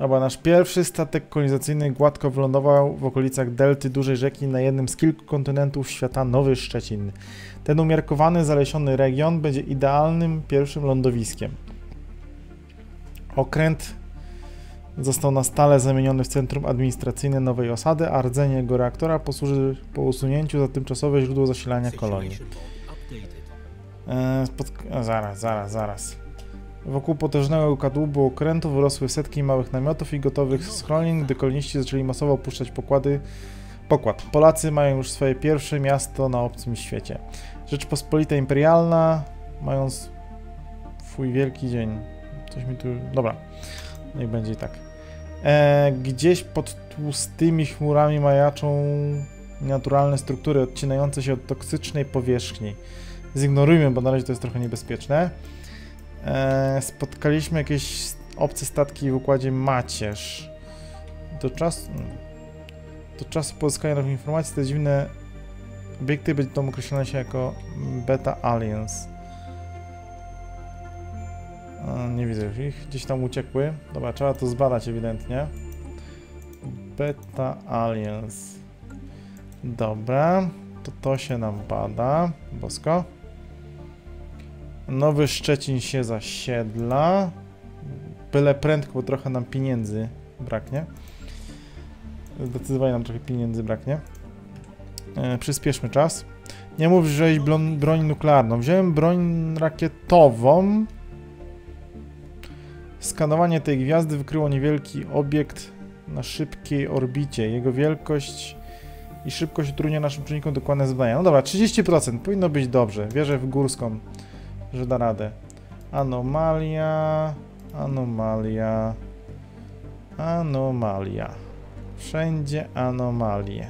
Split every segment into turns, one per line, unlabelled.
Dobra, nasz pierwszy statek kolonizacyjny gładko wylądował w okolicach delty dużej rzeki na jednym z kilku kontynentów świata Nowy Szczecin. Ten umiarkowany, zalesiony region będzie idealnym pierwszym lądowiskiem. Okręt został na stale zamieniony w centrum administracyjne nowej osady, a rdzenie jego reaktora posłuży po usunięciu za tymczasowe źródło zasilania kolonii. Eee, spotka- zaraz, zaraz, zaraz. Wokół potężnego kadłubu okrętu wyrosły setki małych namiotów i gotowych schronień, gdy koloniści zaczęli masowo opuszczać pokłady. Pokład. Polacy mają już swoje pierwsze miasto na obcym świecie. Rzeczpospolita Imperialna, mając swój wielki dzień. Coś mi tu... Dobra. Niech będzie i tak. E, gdzieś pod tłustymi chmurami majaczą naturalne struktury odcinające się od toksycznej powierzchni. Zignorujmy, bo na razie to jest trochę niebezpieczne. E, spotkaliśmy jakieś obce statki w układzie Macierz. Do czasu... Do czasu pozyskania nowych informacji te dziwne obiekty będą określone się jako Beta Aliens. A, nie widzę już ich. Gdzieś tam uciekły. Dobra, trzeba to zbadać ewidentnie. Beta Aliens. Dobra. To to się nam bada. Bosko. Nowy Szczecin się zasiedla. Byle prędko, bo trochę nam pieniędzy braknie. Zdecydowanie nam trochę pieniędzy braknie. E, przyspieszmy czas. Nie mów, że wziąłeś broń nuklearną. Wziąłem broń rakietową. Skanowanie tej gwiazdy wykryło niewielki obiekt na szybkiej orbicie. Jego wielkość i szybkość utrudnia naszym czynnikom dokładne zadania. No dobra, 30%. Powinno być dobrze. Wierzę w górską, że da radę. Anomalia, anomalia, anomalia. Wszędzie anomalie.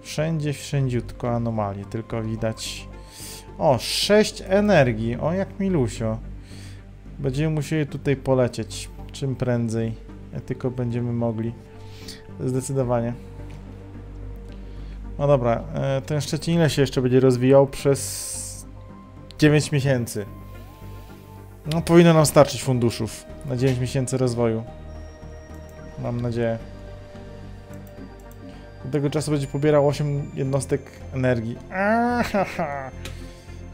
Wszędzie, wszędziutko anomalie, tylko widać... O, 6 energii, o jak milusio. Będziemy musieli tutaj polecieć czym prędzej, jak tylko będziemy mogli. Zdecydowanie. No dobra, e, ten Szczecin ile się jeszcze będzie rozwijał przez 9 miesięcy? No powinno nam starczyć funduszów na 9 miesięcy rozwoju. Mam nadzieję. Do tego czasu będzie pobierał 8 jednostek energii. Ahaha.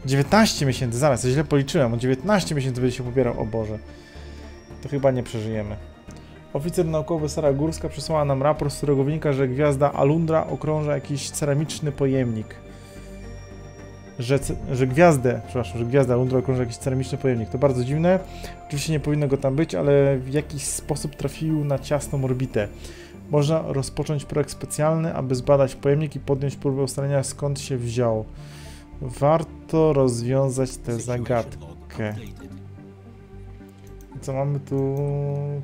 19 miesięcy, zaraz, ja źle policzyłem. O 19 miesięcy będzie się pobierał, o Boże. To chyba nie przeżyjemy. Oficer naukowy Sara Górska przysłała nam raport, z którego wynika, że gwiazda Alundra okrąża jakiś ceramiczny pojemnik. Że, że gwiazdę, przepraszam, że gwiazda Alundra okrąża jakiś ceramiczny pojemnik. To bardzo dziwne. Oczywiście nie powinno go tam być, ale w jakiś sposób trafił na ciasną orbitę. Można rozpocząć projekt specjalny, aby zbadać pojemnik i podjąć próbę ustalenia skąd się wziął. Warto rozwiązać tę zagadkę. Co mamy tu?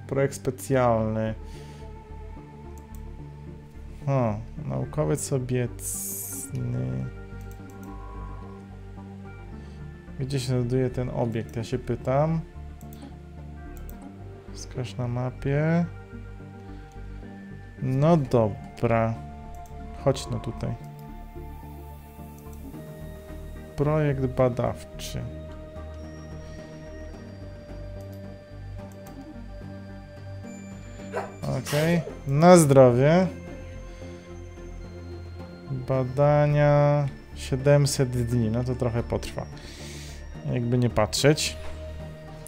Projekt specjalny. O, naukowiec obiecny. Gdzie się znajduje ten obiekt? Ja się pytam. Wskaż na mapie. No dobra. Chodź no tutaj. Projekt badawczy. Okej. Na zdrowie. Badania 700 dni. No to trochę potrwa. Jakby nie patrzeć.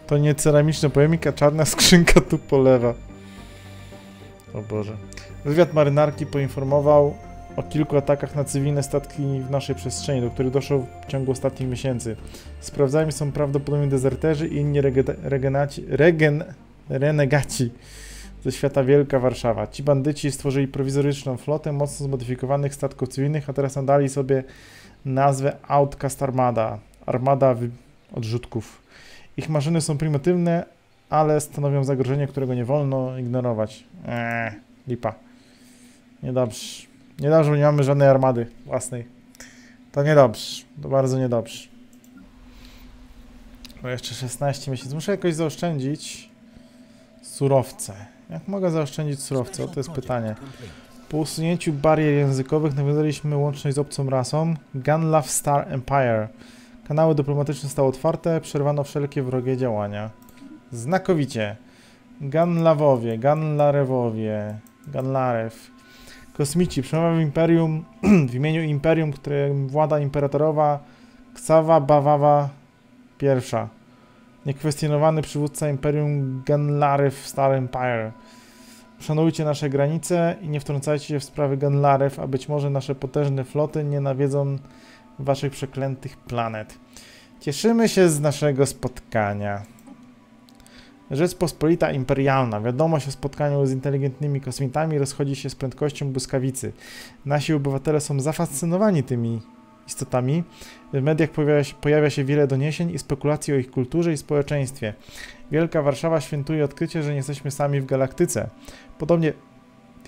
To nie ceramiczny pojemnik, a czarna skrzynka tu po lewa. O Boże. Wywiad marynarki poinformował o kilku atakach na cywilne statki w naszej przestrzeni, do których doszło w ciągu ostatnich miesięcy. Sprawdzani są prawdopodobnie dezerterzy i inni rege- regenaci, regen, renegaci ze świata Wielka Warszawa. Ci bandyci stworzyli prowizoryczną flotę mocno zmodyfikowanych statków cywilnych, a teraz nadali sobie nazwę Outcast Armada. Armada odrzutków. Ich maszyny są prymitywne, ale stanowią zagrożenie, którego nie wolno ignorować. Eee, lipa. Niedobrze. Niedobrze, nie mamy żadnej armady własnej. To niedobrze. To bardzo niedobrze. Bo jeszcze 16 miesięcy. Muszę jakoś zaoszczędzić surowce. Jak mogę zaoszczędzić surowce? O, to jest pytanie. Po usunięciu barier językowych nawiązaliśmy łączność z obcą rasą Gun Love Star Empire. Kanały dyplomatyczne stały otwarte, przerwano wszelkie wrogie działania. Znakowicie. Ganlawowie, Ganlarewowie, Ganlarew. Kosmici przemawiają w Imperium, w imieniu Imperium, którym włada imperatorowa Ksawa Bawawa I. Niekwestionowany przywódca Imperium Ganlarew Star Empire. Szanujcie nasze granice i nie wtrącajcie się w sprawy Ganlarew, a być może nasze potężne floty nie nawiedzą waszych przeklętych planet. Cieszymy się z naszego spotkania. Rzeczpospolita Imperialna. Wiadomość o spotkaniu z inteligentnymi kosmitami rozchodzi się z prędkością błyskawicy. Nasi obywatele są zafascynowani tymi istotami. W mediach pojawia się, pojawia się wiele doniesień i spekulacji o ich kulturze i społeczeństwie. Wielka Warszawa świętuje odkrycie, że nie jesteśmy sami w galaktyce. Podobnie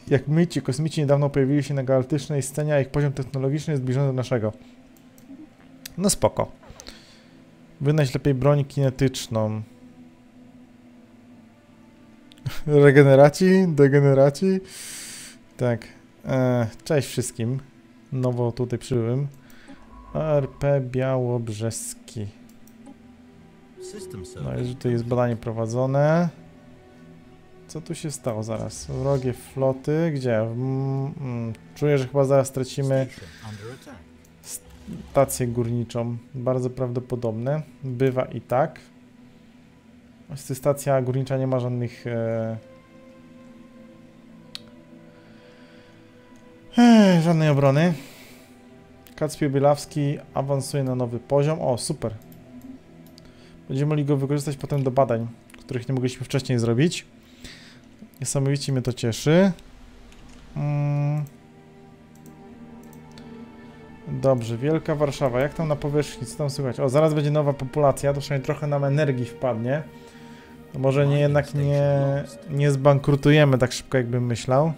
jak my, ci kosmici niedawno pojawili się na galaktycznej scenie, a ich poziom technologiczny jest zbliżony do naszego. No spoko. Wynaź lepiej broń kinetyczną. Regeneraci? Degeneraci? Tak. E, cześć wszystkim. Nowo tutaj przybyłym. RP Białobrzeski. No i tutaj jest badanie prowadzone. Co tu się stało zaraz? Wrogie floty. Gdzie? Mm, mm, czuję, że chyba zaraz stracimy stację górniczą. Bardzo prawdopodobne. Bywa i tak. Właściwie stacja górnicza nie ma żadnych... E... E, żadnej obrony. Kacpier Bielawski awansuje na nowy poziom. O, super. Będziemy mogli go wykorzystać potem do badań, których nie mogliśmy wcześniej zrobić. Niesamowicie mnie to cieszy. Mm. Dobrze, Wielka Warszawa. Jak tam na powierzchni? Co tam słychać? O, zaraz będzie nowa populacja. To przynajmniej trochę nam energii wpadnie. To może nie, jednak nie, nie zbankrutujemy tak szybko, jakbym myślał.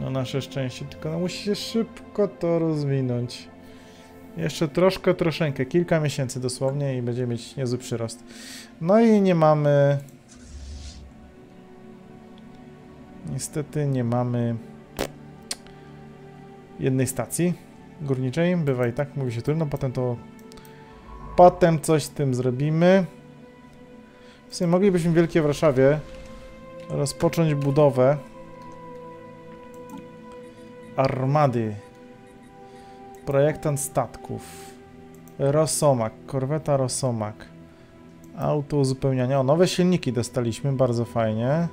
No nasze szczęście, tylko no musi się szybko to rozwinąć. Jeszcze troszkę, troszeczkę, kilka miesięcy dosłownie i będziemy mieć niezły przyrost. No i nie mamy... Niestety nie mamy jednej stacji górniczej. Bywa i tak, mówi się trudno, potem to... Potem coś z tym zrobimy. W sumie moglibyśmy w Wielkiej Warszawie rozpocząć budowę armady. Projektant statków. Rosomak, korweta Rosomak. Auto uzupełniania. O, nowe silniki dostaliśmy, bardzo fajnie.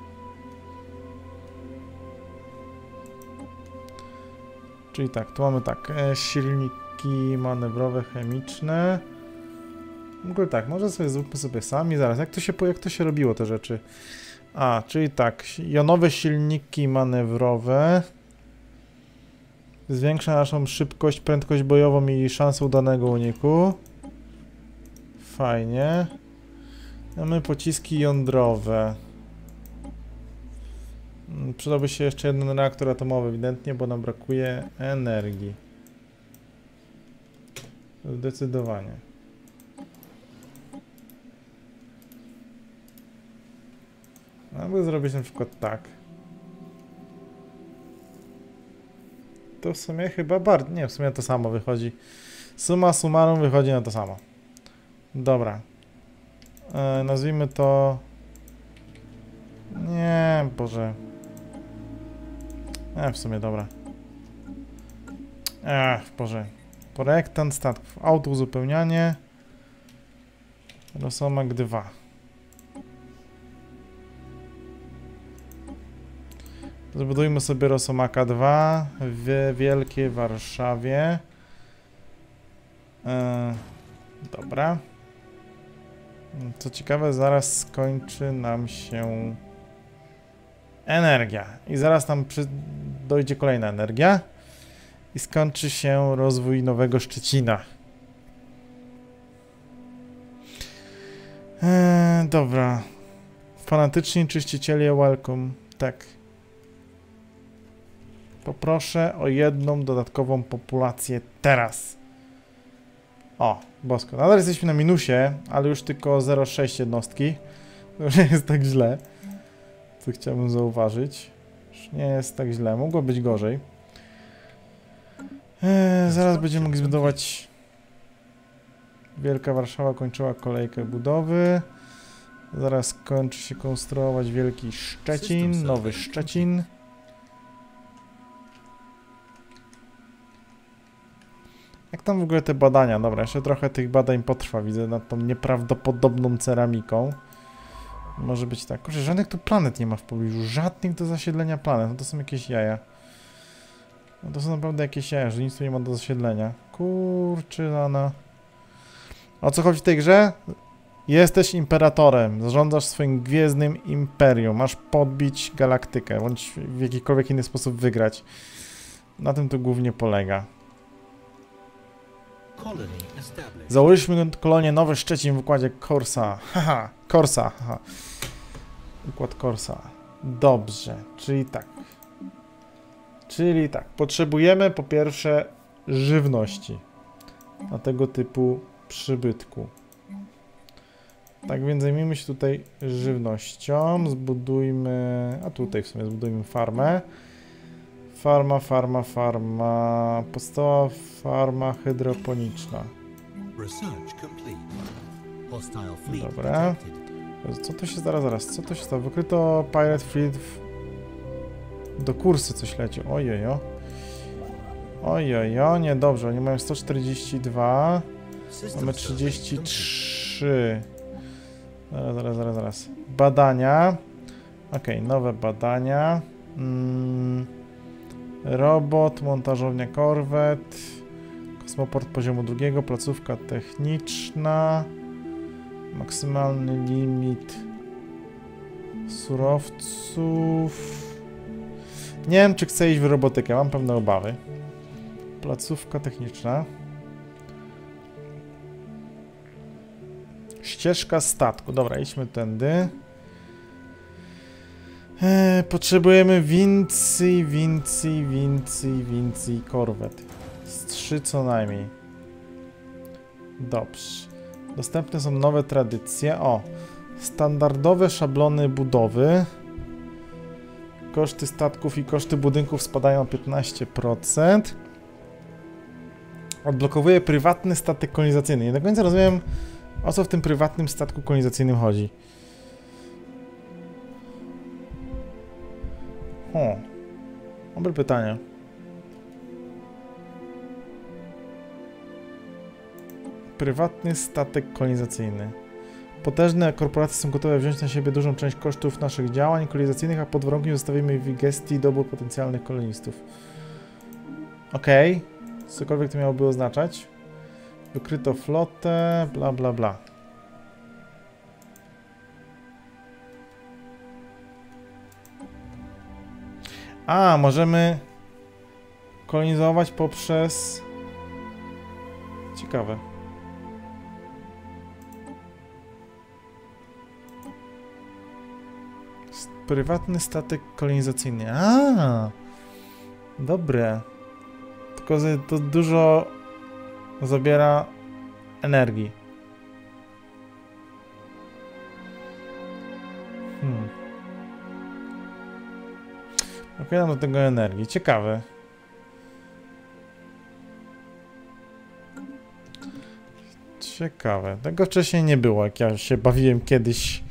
Czyli tak, tu mamy tak, e, silniki manewrowe, chemiczne. W ogóle tak, może sobie zróbmy sobie sami, zaraz, jak to się, jak to się robiło te rzeczy? A, czyli tak, jonowe silniki manewrowe. Zwiększa naszą szybkość, prędkość bojową i szansę udanego uniku. Fajnie. Mamy pociski jądrowe. Przydałby się jeszcze jeden reaktor atomowy, ewidentnie, bo nam brakuje energii. Zdecydowanie. Aby zrobić na przykład tak. to w sumie chyba bardzo... Nie, w sumie to samo wychodzi. Suma summarum wychodzi na to samo. Dobra. E, nazwijmy to... Nie, Boże. E, w sumie dobra. Ech, Boże. Projektant statków. Auto uzupełnianie. Rosomak 2. Zbudujmy sobie Rosomaka 2 w Wielkiej Warszawie. E, dobra. Co ciekawe, zaraz skończy nam się energia. I zaraz tam dojdzie kolejna energia. I skończy się rozwój Nowego Szczecina. E, dobra. Fanatyczni czyściciele welcome. Tak. Poproszę o jedną dodatkową populację teraz. O, bosko. Nadal jesteśmy na minusie, ale już tylko 0,6 jednostki. To już nie jest tak źle. Co chciałbym zauważyć. Już nie jest tak źle. Mogło być gorzej. Eee, zaraz będziemy mogli zbudować... Wielka Warszawa kończyła kolejkę budowy. Zaraz kończy się konstruować Wielki Szczecin, Nowy Szczecin. Jak tam w ogóle te badania? Dobra, jeszcze trochę tych badań potrwa, widzę, nad tą nieprawdopodobną ceramiką. Może być tak. Kurczę, żadnych tu planet nie ma w pobliżu. Żadnych do zasiedlenia planet. No to są jakieś jaja. No to są naprawdę jakieś jaja, że nic tu nie ma do zasiedlenia. Kurczę, lana. O co chodzi w tej grze? Jesteś imperatorem, zarządzasz swoim gwiezdnym imperium, masz podbić galaktykę, bądź w jakikolwiek inny sposób wygrać. Na tym to głównie polega. Założyliśmy kolonię Nowy Szczecin w układzie Korsa. Haha, Korsa, haha. Układ Korsa. Dobrze, czyli tak. Czyli tak, potrzebujemy po pierwsze żywności na tego typu przybytku. Tak więc zajmijmy się tutaj żywnością, zbudujmy, a tutaj w sumie zbudujmy farmę. Farma, farma, farma, podstawowa farma hydroponiczna. Dobra. Co to się zaraz, zaraz, co to się stało? Wykryto Pirate Fleet w... do kursy coś leci, ojejo. Ojejo, niedobrze, oni mają 142, mamy 33. Zaraz, zaraz, zaraz, zaraz. Badania. Ok, nowe badania. Mm. Robot, montażownia korwet. Kosmoport poziomu drugiego, placówka techniczna. Maksymalny limit surowców. Nie wiem, czy chcę iść w robotykę, mam pewne obawy. Placówka techniczna. Ścieżka statku. Dobra, idźmy tędy. Eee, potrzebujemy więcej, więcej, więcej, więcej korwet. Z trzy co najmniej. Dobrze. Dostępne są nowe tradycje. O! Standardowe szablony budowy. Koszty statków i koszty budynków spadają o 15%. Odblokowuje prywatny statek kolonizacyjny. Nie do końca rozumiem, o co w tym prywatnym statku kolonizacyjnym chodzi? O, dobre pytanie. Prywatny statek kolonizacyjny. Potężne korporacje są gotowe wziąć na siebie dużą część kosztów naszych działań kolonizacyjnych, a pod warunkiem zostawimy w gestii dobór potencjalnych kolonistów. Okej, okay. cokolwiek to miałoby oznaczać. Wykryto flotę, bla bla bla. A, możemy kolonizować poprzez... Ciekawe. Prywatny statek kolonizacyjny. A, dobre. Tylko, że to dużo zabiera energii. Brakuje do tego energii. Ciekawe. Ciekawe. Tego wcześniej nie było, jak ja się bawiłem kiedyś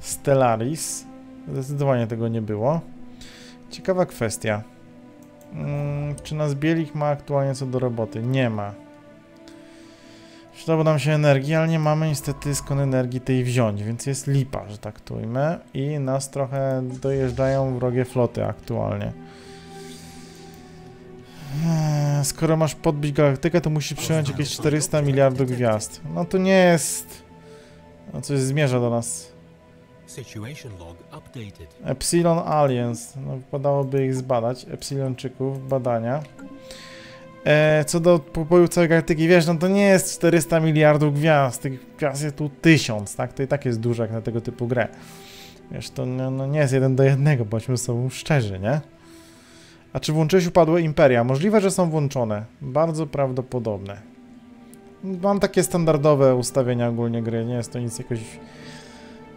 Stellaris. Zdecydowanie tego nie było. Ciekawa kwestia. Hmm, czy nas Bielik ma aktualnie co do roboty? Nie ma. Przydało nam się energii, ale nie mamy niestety skąd energii tej wziąć, więc jest lipa, że tak tujmy. I nas trochę dojeżdżają wrogie floty aktualnie. Eee, skoro masz podbić galaktykę, to musisz przyjąć jakieś 400 miliardów gwiazd. No to nie jest... No coś zmierza do nas. Epsilon Aliens. No wypadałoby ich zbadać. Epsilonczyków, badania. E, co do popoju całej galaktyki, wiesz, no to nie jest 400 miliardów gwiazd, tych gwiazd jest tu 1000, tak? To i tak jest dużo jak na tego typu grę. Wiesz, to no, no nie jest jeden do jednego, bądźmy sobą szczerzy, nie? A czy włączyłeś upadłe imperia? Możliwe, że są włączone. Bardzo prawdopodobne. Mam takie standardowe ustawienia ogólnie gry, nie jest to nic jakoś,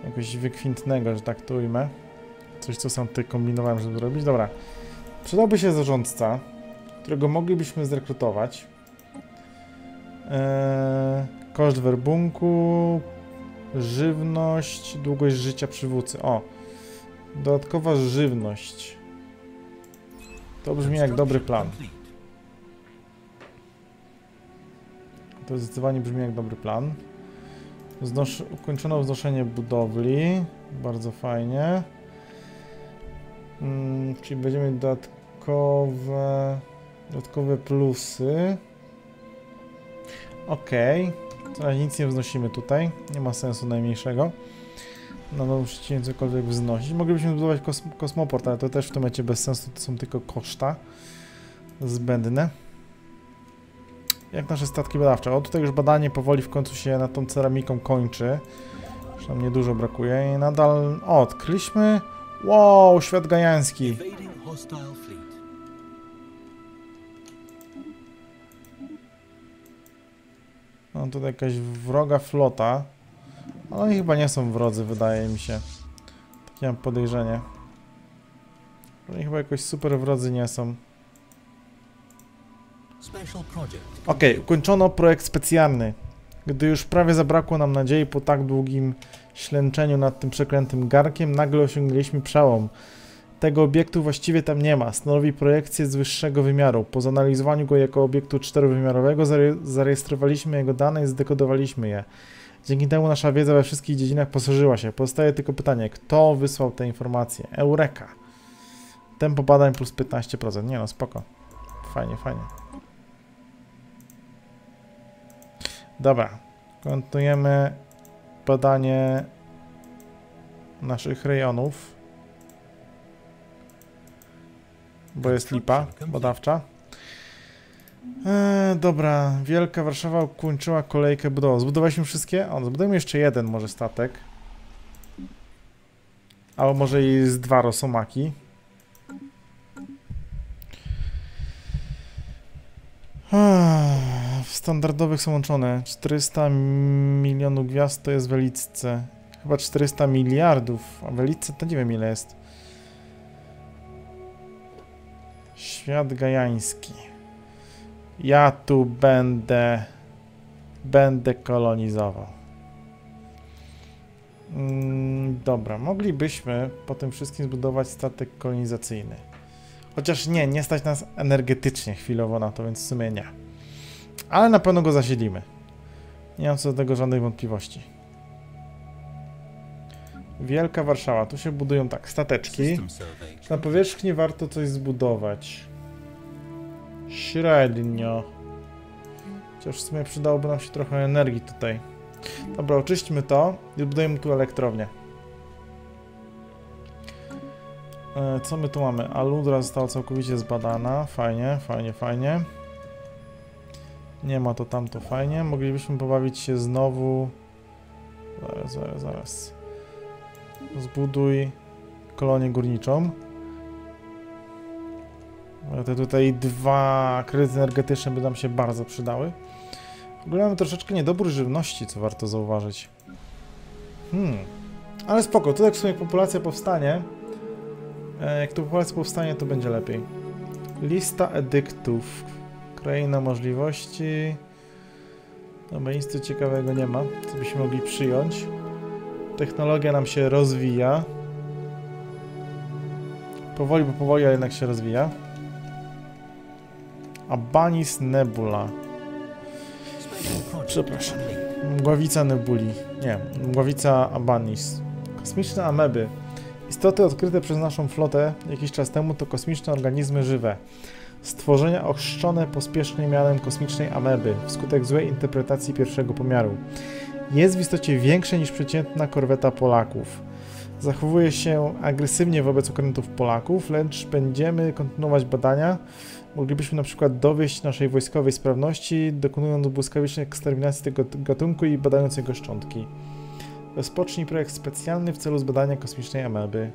jakoś wykwintnego, że tak to ujmę. Coś, co sam tutaj kombinowałem, żeby zrobić. Dobra. Przydałby się zarządca którego moglibyśmy zrekrutować. Eee, koszt werbunku Żywność, długość życia przywódcy. O, dodatkowa żywność. To brzmi jak dobry plan. To zdecydowanie brzmi jak dobry plan. Znosz ukończono wznoszenie budowli. Bardzo fajnie. Mm, czyli będziemy dodatkowe, dodatkowe plusy. Ok. Teraz nic nie wznosimy tutaj. Nie ma sensu najmniejszego. No no muszę cokolwiek wznosić. Moglibyśmy budować kos kosmoport, ale to też w tym momencie bez sensu. To są tylko koszta zbędne. Jak nasze statki badawcze? O, tutaj już badanie powoli w końcu się nad tą ceramiką kończy. Już nam niedużo brakuje i nadal... O, odkryliśmy... Wow, świat gajański. No tutaj jakaś wroga flota. Ale oni chyba nie są wrodzy, wydaje mi się. Takie mam podejrzenie. Oni chyba jakoś super wrodzy nie są. Ok, ukończono projekt specjalny. Gdy już prawie zabrakło nam nadziei po tak długim ślęczeniu nad tym przeklętym garkiem, nagle osiągnęliśmy przełom. Tego obiektu właściwie tam nie ma. Stanowi projekcję z wyższego wymiaru. Po zanalizowaniu go jako obiektu czterowymiarowego zarejestrowaliśmy jego dane i zdekodowaliśmy je. Dzięki temu nasza wiedza we wszystkich dziedzinach poszerzyła się. Pozostaje tylko pytanie, kto wysłał te informacje? Eureka. Tempo badań plus 15%. Nie no, spoko. Fajnie, fajnie. Dobra, kontynuujemy badanie naszych rejonów. Bo jest lipa badawcza. Eee, dobra, Wielka Warszawa ukończyła kolejkę budowy. Zbudowaliśmy wszystkie? O, jeszcze jeden może statek. Albo może i z dwa rosomaki. W standardowych są łączone 400 milionów gwiazd to jest w Elitce. Chyba 400 miliardów, a w to nie wiem ile jest. Świat gajański. Ja tu będę... Będę kolonizował. Mm, dobra, moglibyśmy po tym wszystkim zbudować statek kolonizacyjny. Chociaż nie, nie stać nas energetycznie chwilowo na to, więc w sumie nie. Ale na pewno go zasiedlimy. Nie mam co do tego żadnych wątpliwości. Wielka Warszawa. Tu się budują tak, stateczki. Na powierzchni warto coś zbudować. Średnio. Chociaż w sumie przydałoby nam się trochę energii tutaj. Dobra, oczyśćmy to i budujemy tu elektrownię. E, co my tu mamy? Aludra została całkowicie zbadana. Fajnie, fajnie, fajnie. Nie ma to tamto fajnie. Moglibyśmy pobawić się znowu... Zaraz, zaraz, zaraz. Zbuduj kolonię górniczą. Te tutaj dwa kredyty energetyczne by nam się bardzo przydały. W ogóle mamy troszeczkę niedobór żywności, co warto zauważyć. Hmm. Ale spoko, tutaj jak w sumie populacja powstanie, e, jak tu populacja powstanie, to będzie lepiej. Lista edyktów. Kraina możliwości. Dobra, nic tu ciekawego nie ma, co byśmy mogli przyjąć. Technologia nam się rozwija. Powoli, bo powoli, ale jednak się rozwija. Abanis Nebula. Przepraszam. Mgławica Nebuli. Nie, mgławica Abanis. Kosmiczne ameby. Istoty odkryte przez naszą flotę jakiś czas temu to kosmiczne organizmy żywe. Stworzenia ochrzczone pospiesznie mianem kosmicznej ameby wskutek złej interpretacji pierwszego pomiaru. Jest w istocie większe niż przeciętna korweta Polaków. Zachowuje się agresywnie wobec okrętów Polaków, lecz będziemy kontynuować badania. Moglibyśmy na przykład dowieść naszej wojskowej sprawności, dokonując błyskawicznej eksterminacji tego gatunku i badając jego szczątki. Rozpocznij projekt specjalny w celu zbadania kosmicznej ameby.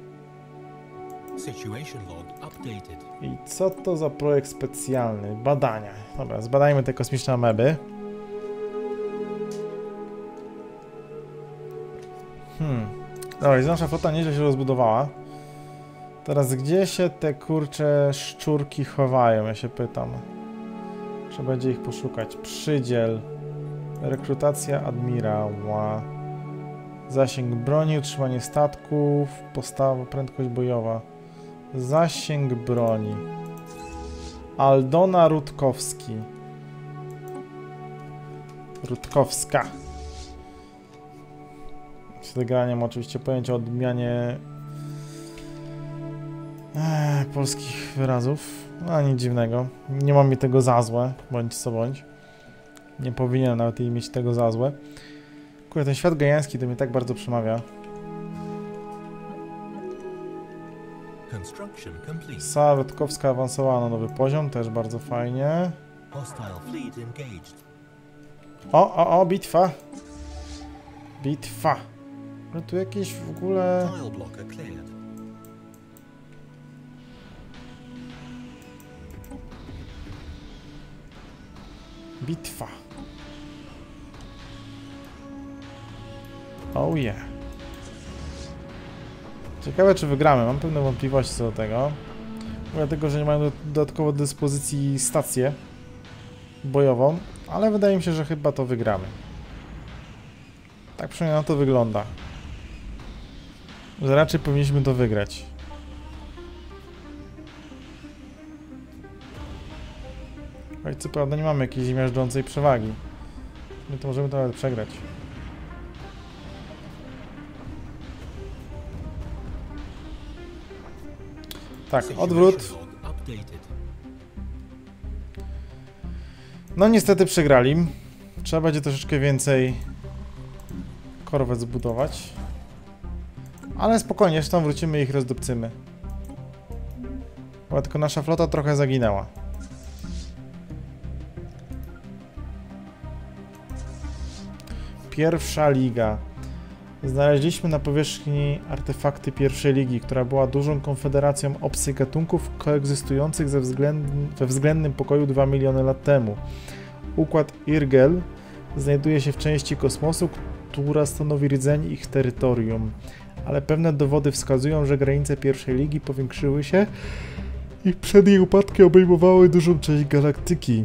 I co to za projekt specjalny? Badania. Dobra, zbadajmy te kosmiczne ameby. Hmm. Dobra, nasza flota nieźle się rozbudowała. Teraz gdzie się te kurcze szczurki chowają, ja się pytam. Trzeba będzie ich poszukać. Przydziel. Rekrutacja admirała. Zasięg broni, utrzymanie statków, postawa, prędkość bojowa. Zasięg broni. Aldona Rutkowski. Rutkowska. Z wygraniem oczywiście pojęcia o odmianie Eee, polskich wyrazów. No nic dziwnego. Nie mam mi tego za złe, bądź co bądź. Nie powinienem nawet jej mieć tego za złe. Kurde, ten świat gejański to mnie tak bardzo przemawia. Sala Rutkowska awansowała na nowy poziom, też bardzo fajnie. O, o, o, bitwa! Bitwa! Ale tu jakieś w ogóle... Bitwa. Oh yeah. Ciekawe czy wygramy, mam pewne wątpliwości co do tego. Dlatego, że nie mają do- dodatkowo do dyspozycji stację bojową, ale wydaje mi się, że chyba to wygramy. Tak przynajmniej na to wygląda. Że raczej powinniśmy to wygrać. Choć co prawda nie mamy jakiejś zmiażdżącej przewagi. My to możemy to nawet przegrać. Tak, odwrót. No niestety przegrali. Trzeba będzie troszeczkę więcej korwet zbudować. Ale spokojnie, zresztą wrócimy i ich rozdupcymy. Bo tylko nasza flota trochę zaginęła. Pierwsza liga. Znaleźliśmy na powierzchni artefakty pierwszej ligi, która była dużą konfederacją obcych gatunków koegzystujących ze względ... we względnym pokoju 2 miliony lat temu. Układ Irgel znajduje się w części kosmosu, która stanowi rdzeń ich terytorium, ale pewne dowody wskazują, że granice pierwszej ligi powiększyły się i przed jej upadkiem obejmowały dużą część galaktyki.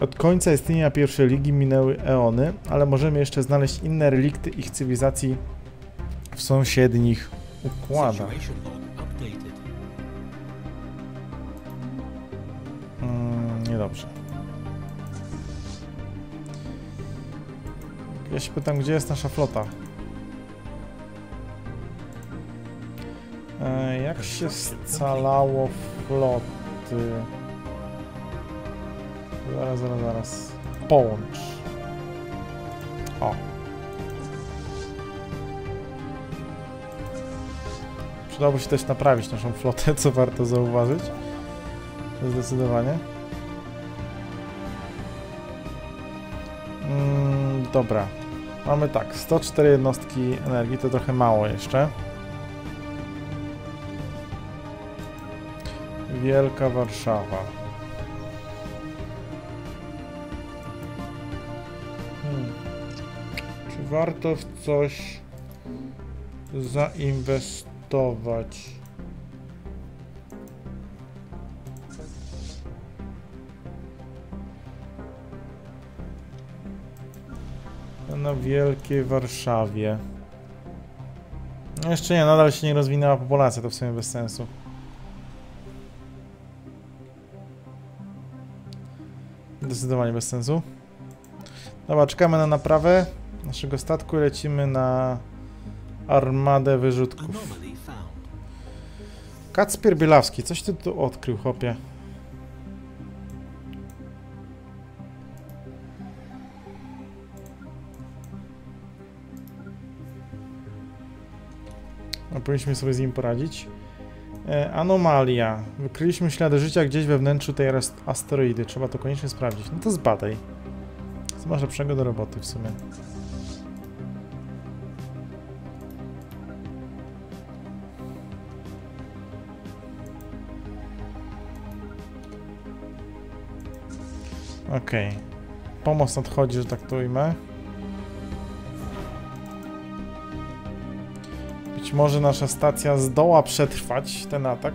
Od końca istnienia pierwszej ligi minęły eony, ale możemy jeszcze znaleźć inne relikty ich cywilizacji w sąsiednich układach. Mm, niedobrze. Ja się pytam, gdzie jest nasza flota? E, jak się scalało floty? Zaraz, zaraz, zaraz. Połącz. O. Przydałoby się też naprawić naszą flotę, co warto zauważyć. Zdecydowanie. Mm, dobra. Mamy tak, 104 jednostki energii, to trochę mało jeszcze. Wielka Warszawa. Hmm. Czy warto w coś zainwestować? Na Wielkiej Warszawie. No jeszcze nie, nadal się nie rozwinęła populacja, to w sumie bez sensu. Zdecydowanie bez sensu. Dobra, czekamy na naprawę naszego statku i lecimy na armadę wyrzutków. Kacpier Bielawski, coś ty tu odkrył, chłopie. No, powinniśmy sobie z nim poradzić. E, anomalia. Wykryliśmy ślady życia gdzieś we wnętrzu tej ast- asteroidy. Trzeba to koniecznie sprawdzić. No to zbadaj. Co masz lepszego do roboty w sumie? Okej. Pomoc nadchodzi, że tak to ujmę. Być może nasza stacja zdoła przetrwać ten atak.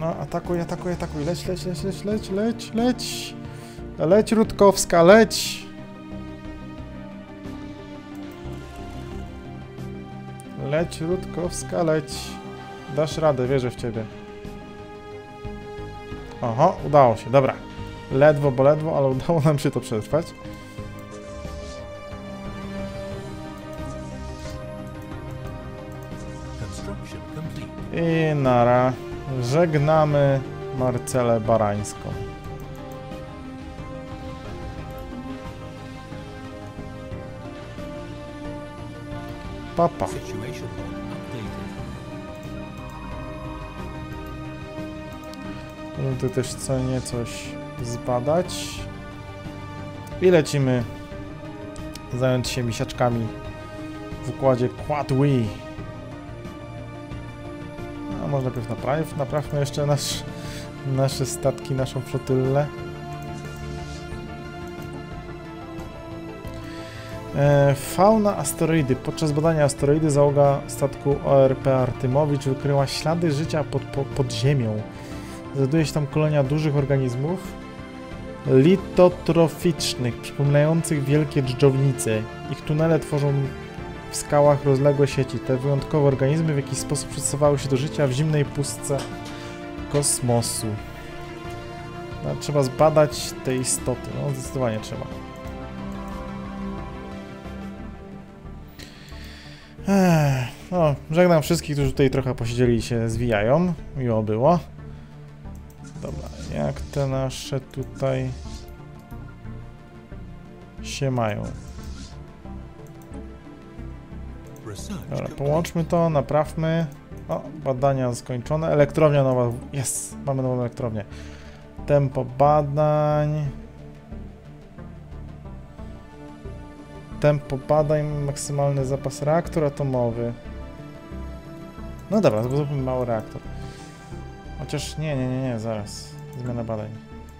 No, atakuj, atakuj, atakuj. Leć, leć, leć, leć, leć, leć, leć. Leć, Rutkowska, leć. Leć, Rutkowska, leć. Dasz radę, wierzę w ciebie. Oho, udało się, dobra. Ledwo, bo ledwo, ale udało nam się to przetrwać. I nara. Żegnamy Marcelę Barańską. Papa. Tu też co niecoś zbadać. I lecimy zająć się misiaczkami w układzie Quad Wii. A może najpierw napraw, naprawmy jeszcze nasz, nasze statki, naszą flotyllę. E, fauna asteroidy. Podczas badania asteroidy załoga statku ORP Artymowicz wykryła ślady życia pod, po, pod ziemią. Znajduje się tam kolonia dużych organizmów litotroficznych, przypominających wielkie dżdżownice. Ich tunele tworzą w skałach rozległe sieci. Te wyjątkowe organizmy w jakiś sposób przystosowały się do życia w zimnej pustce kosmosu. No, trzeba zbadać te istoty. No, zdecydowanie trzeba. No, żegnam wszystkich, którzy tutaj trochę posiedzieli i się zwijają. Miło było. Dobra, jak te nasze tutaj się mają? Dobra, połączmy to, naprawmy. O, badania skończone. Elektrownia nowa. Jest, mamy nową elektrownię. Tempo badań. Tempo badań, maksymalny zapas reaktor atomowy. No dobra, zróbmy mały reaktor. Chociaż nie, nie, nie, nie, zaraz. Zmiana badań.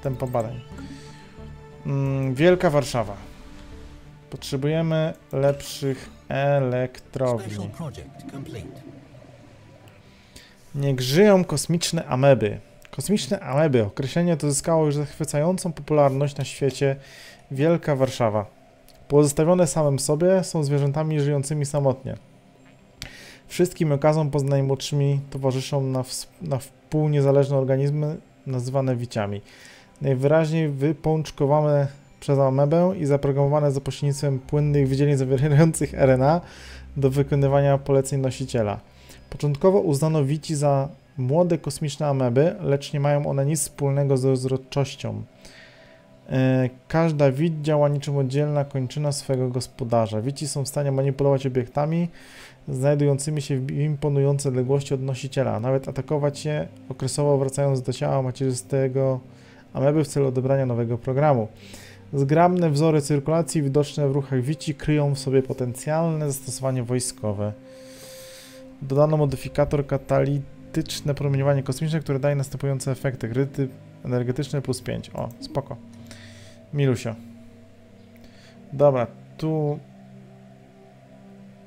Tempo badań. Mm, Wielka Warszawa. Potrzebujemy lepszych elektrowni. Niech żyją kosmiczne ameby. Kosmiczne ameby, określenie to zyskało już zachwycającą popularność na świecie Wielka Warszawa. Pozostawione samym sobie są zwierzętami żyjącymi samotnie. Wszystkim okazom poza najmłodszymi towarzyszą na, na wpół niezależne organizmy nazywane wiciami. Najwyraźniej wypączkowane przez amebę i zaprogramowane za pośrednictwem płynnych wydzielin zawierających RNA do wykonywania poleceń nosiciela. Początkowo uznano wici za młode kosmiczne ameby, lecz nie mają one nic wspólnego ze rozrodczością. E, Każda wit działa niczym oddzielna kończyna swojego gospodarza. Wici są w stanie manipulować obiektami znajdującymi się w imponującej odległości od nosiciela, nawet atakować je, okresowo wracając do ciała macierzystego ameby w celu odebrania nowego programu. Zgrabne wzory cyrkulacji widoczne w ruchach wici kryją w sobie potencjalne zastosowanie wojskowe. Dodano modyfikator katalityczne promieniowanie kosmiczne, które daje następujące efekty. Kryty energetyczne plus 5. O, spoko. Milusio. Dobra, tu...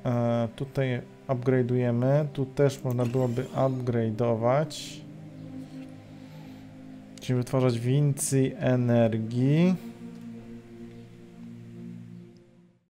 E, tutaj upgrade'ujemy. Tu też można byłoby upgrade'ować. Czyli wytwarzać więcej energii.